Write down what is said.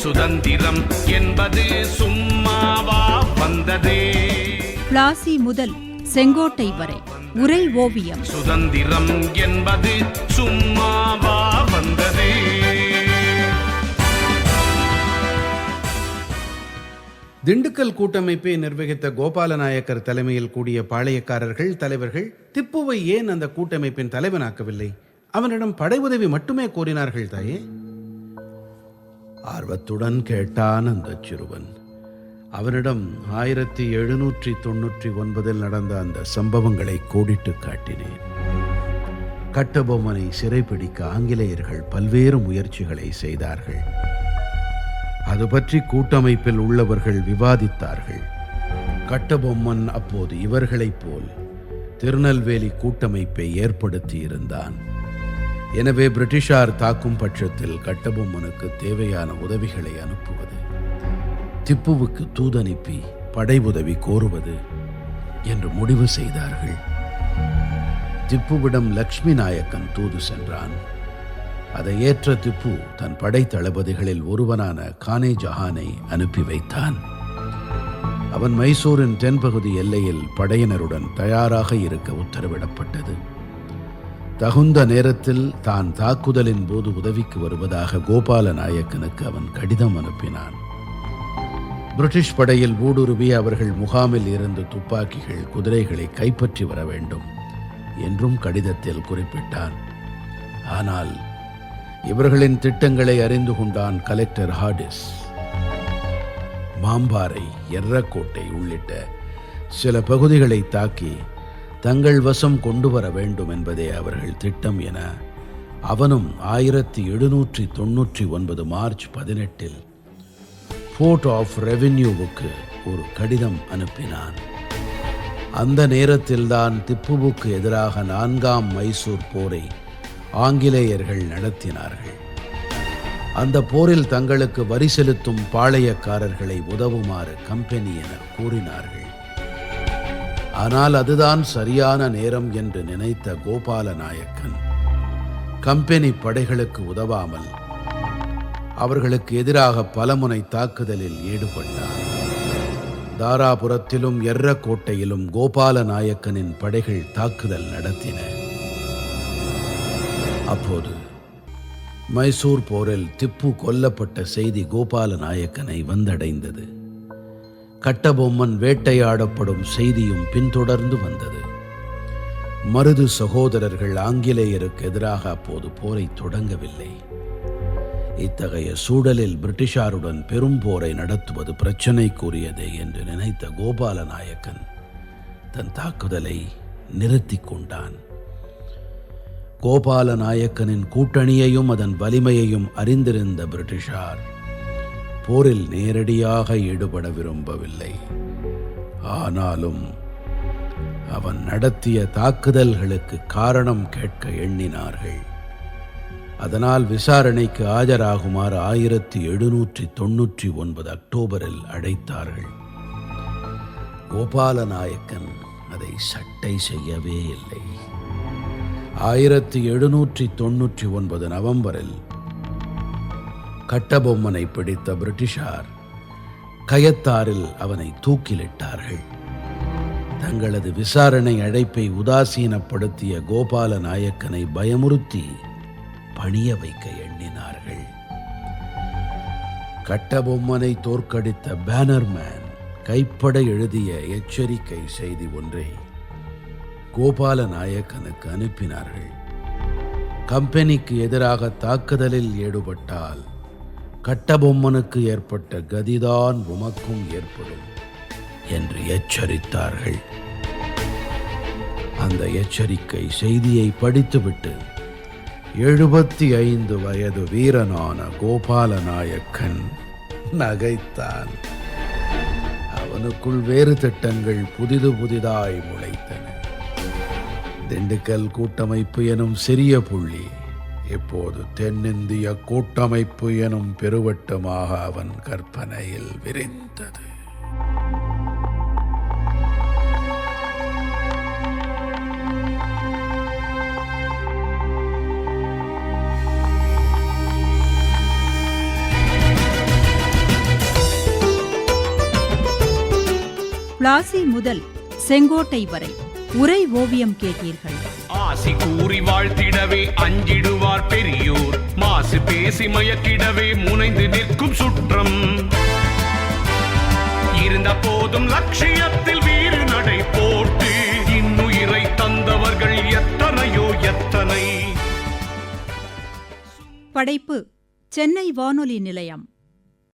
சுதந்திரம் என்பது சும்மாவா வந்ததே? பிளாசி முதல் செங்கோட்டை வரை உரை ஓவியம். சுதந்திரம் என்பது சும்மாவா வந்ததே? திண்டுக்கல் கூட்டமைப்பை நிர்வகித்த கோபாலநாயக்கர் தலைமையில் கூடிய பாளையக்காரர்கள் தலைவர்கள் திப்புவை ஏன் அந்த கூட்டமைப்பின் தலைவனாக்கவில்லை? அவனிடம் படை உதவி மட்டுமே கோரினார்கள் தாயே. ஆர்வத்துடன் கேட்டான் அந்த சிறுவன். அவனிடம் ஆயிரத்தி எழுநூற்றி தொன்னூற்றி ஒன்பதில் நடந்த அந்த சம்பவங்களை கோடிட்டு காட்டினேன். கட்டபொம்மனை சிறைப்பிடிக்க ஆங்கிலேயர்கள் பல்வேறு முயற்சிகளை செய்தார்கள். அது பற்றி கூட்டமைப்பில் உள்ளவர்கள் விவாதித்தார்கள். கட்டபொம்மன் அப்போது இவர்களைப் போல் திருநெல்வேலி கூட்டமைப்பை ஏற்படுத்தி இருந்தான் எனவே பிரிட்டிஷார் தாக்கும் பட்சத்தில் கட்டபொம்மனுக்கு தேவையான உதவிகளை அனுப்புவது திப்புவுக்கு தூதனுப்பி படை உதவி கோருவது என்று முடிவு செய்தார்கள். திப்புவிடம் லக்ஷ்மி நாயக்கன் தூது சென்றான். அதை ஏற்ற திப்பு தன் படை தளபதிகளில் ஒருவனான கானே ஜஹானை அனுப்பி வைத்தான். அவன் மைசூரின் தென்பகுதி எல்லையில் படையினருடன் தயாராக இருக்க உத்தரவிடப்பட்டது. தகுந்த நேரத்தில் தான் தாக்குதலின் போது உதவிக்கு வருவதாக கோபால நாயக்கனுக்கு அவன் கடிதம் அனுப்பினான். பிரிட்டிஷ் படையில் ஊடுருவி அவர்கள் முகாமில் இருந்து துப்பாக்கிகள் குதிரைகளை கைப்பற்றி வர வேண்டும் என்றும் கடிதத்தில் குறிப்பிட்டான். ஆனால் இவர்களின் திட்டங்களை அறிந்து கொண்டான் கலெக்டர் ஹார்டிஸ் மாம்பாறை எர்ரக்கோட்டை உள்ளிட்ட சில பகுதிகளை தாக்கி தங்கள் வசம் கொண்டு வர வேண்டும் என்பதே அவர்கள் திட்டம் என அவனும் ஆயிரத்தி எழுநூற்றி தொன்னூற்றி ஒன்பது மார்ச் பதினெட்டில் ஃபோர்ட் ஆஃப் ரெவென்யூவுக்கு ஒரு கடிதம் அனுப்பினான். அந்த நேரத்தில்தான் திப்புவுக்கு எதிராக நான்காம் மைசூர் போரை ஆங்கிலேயர்கள் நடத்தினார்கள். அந்த போரில் தங்களுக்கு வரி செலுத்தும் பாளையக்காரர்களை உதவுமாறு கம்பெனியினர் கூறினார்கள். ஆனால் அதுதான் சரியான நேரம் என்று நினைத்த கோபால நாயக்கன் கம்பெனி படைகளுக்கு உதவாமல் அவர்களுக்கு எதிராக பலமுனை தாக்குதலில் ஈடுபட்டார். தாராபுரத்திலும் எர்ரக்கோட்டையிலும் கோபால நாயக்கனின் படைகள் தாக்குதல் நடத்தின. அப்போது மைசூர் போரில் திப்பு கொல்லப்பட்ட செய்தி கோபால நாயக்கனை வந்தடைந்தது. கட்டபொம்மன் வேட்டையாடப்படும் செய்தியும் பின்தொடர்ந்து வந்தது. மருது சகோதரர்கள் ஆங்கிலேயருக்கு எதிராக அப்போது போரை தொடங்கவில்லை. இத்தகைய சூழலில் பிரிட்டிஷாருடன் பெரும் போரை நடத்துவது பிரச்சனைக்குரியது என்று நினைத்த கோபால நாயக்கன் தன் தாக்குதலை நிறுத்தி கொண்டான். கோபால நாயக்கனின் கூட்டணியையும் அதன் வலிமையையும் அறிந்திருந்த பிரிட்டிஷார் போரில் நேரடியாக ஈடுபட விரும்பவில்லை. ஆனாலும் அவன் நடத்திய தாக்குதல்களுக்கு காரணம் கேட்க எண்ணினார்கள். அதனால் விசாரணைக்கு ஆஜராகுமாறு ஆயிரத்தி எழுநூற்றி தொன்னூற்றி ஒன்பது அக்டோபரில் அழைத்தார்கள். கோபாலநாயக்கன் அதை சட்டை செய்யவே இல்லை. ஆயிரத்தி எழுநூற்றி தொன்னூற்றி ஒன்பது நவம்பரில் கட்டபொம்மனை பிடித்த பிரிட்டிஷார் கயத்தாரில் அவனை தூக்கிலிட்டார்கள். தங்களது விசாரணை அழைப்பை உதாசீனப்படுத்திய கோபால நாயக்கனை பயமுறுத்தி பணிய வைக்க எண்ணினார்கள். கட்டபொம்மனை தோற்கடித்த பேனர்மேன் கைப்பட எழுதிய எச்சரிக்கை செய்தி ஒன்றை கோபால நாயக்கனுக்கு அனுப்பினார்கள். கம்பெனிக்கு எதிராக தாக்குதலில் ஈடுபட்டால் கட்டபொம்மனுக்கு ஏற்பட்ட கதிதான் உமக்கும் ஏற்படும் என்று எச்சரித்தார்கள். அந்த எச்சரிக்கை செய்தியை படித்துவிட்டு எழுபத்தி ஐந்து வயது வீரனான கோபால நாயக்கன் நகைத்தான். அவனுக்குள் வேறு திட்டங்கள் புதிது புதிதாய் முளைத்தன. திண்டுக்கல் கூட்டமைப்பு எனும் சிறிய புள்ளி இப்போது தென்னிந்திய கூட்டமைப்பு எனும் பெருவட்டமாக அவன் கற்பனையில் விரிந்தது. பிளாசி முதல் செங்கோட்டை வரை உரை ஓவியம் கேட்டீர்கள். ஆசி கூறி வாழ்த்திடவே அஞ்சிடும் பெரியோர் மாசு பேசி மயக்கிடவே முனைந்து நிற்கும் சுற்றம். இருந்த போதும் லட்சியத்தில் வீறு நடை போட்டு இன்னுயிரை தந்தவர்கள் எத்தனையோ எத்தனை. படைப்பு சென்னை வானொலி நிலையம்.